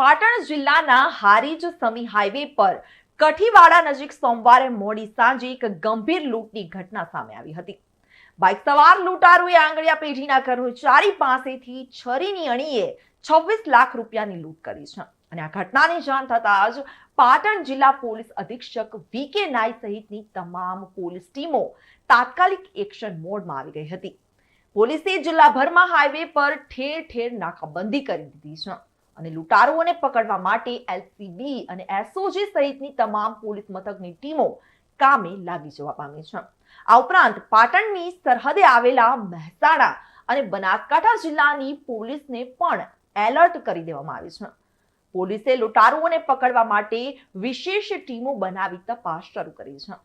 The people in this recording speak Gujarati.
પાટણ જિલ્લાના હારીજ સમી હાઈવે પર કઠીવાડા નજીક સોમવારે મોડી સાંજે એક ગંભીર લૂંટની ઘટના સામે આવી હતી. બાઇક સવાર લૂંટારુએ આંગળિયા પેઢીના કર્મચારી પાસેથી છરીની અણીએ છવ્વીસ લાખ રૂપિયાની લૂંટ કરી છે. અને આ ઘટનાની જાણ થતાં જ પાટણ જિલ્લા પોલીસ અધિક્ષક વી કે નાય સહિતની તમામ પોલીસ ટીમો તાત્કાલિક એક્શન મોડમાં આવી ગઈ હતી. પોલીસે જિલ્લાભરમાં હાઈવે પર ઠેર ઠેર નાકાબંધી કરી દીધી છે. અને લૂંટારુઓને પકડવા માટે એલસીબી અને એસઓજી સહિતની તમામ પોલીસ મથકની ટીમો કામે લાગી જવા પામી છે. આ ઉપરાંત પાટણની સરહદે આવેલા મહેસાણા અને બનાસકાંઠા જિલ્લાની પોલીસને પણ એલર્ટ કરી દેવામાં આવી છે. પોલીસે લૂંટારુઓને પકડવા માટે વિશેષ ટીમો બનાવી તપાસ શરૂ કરી છે.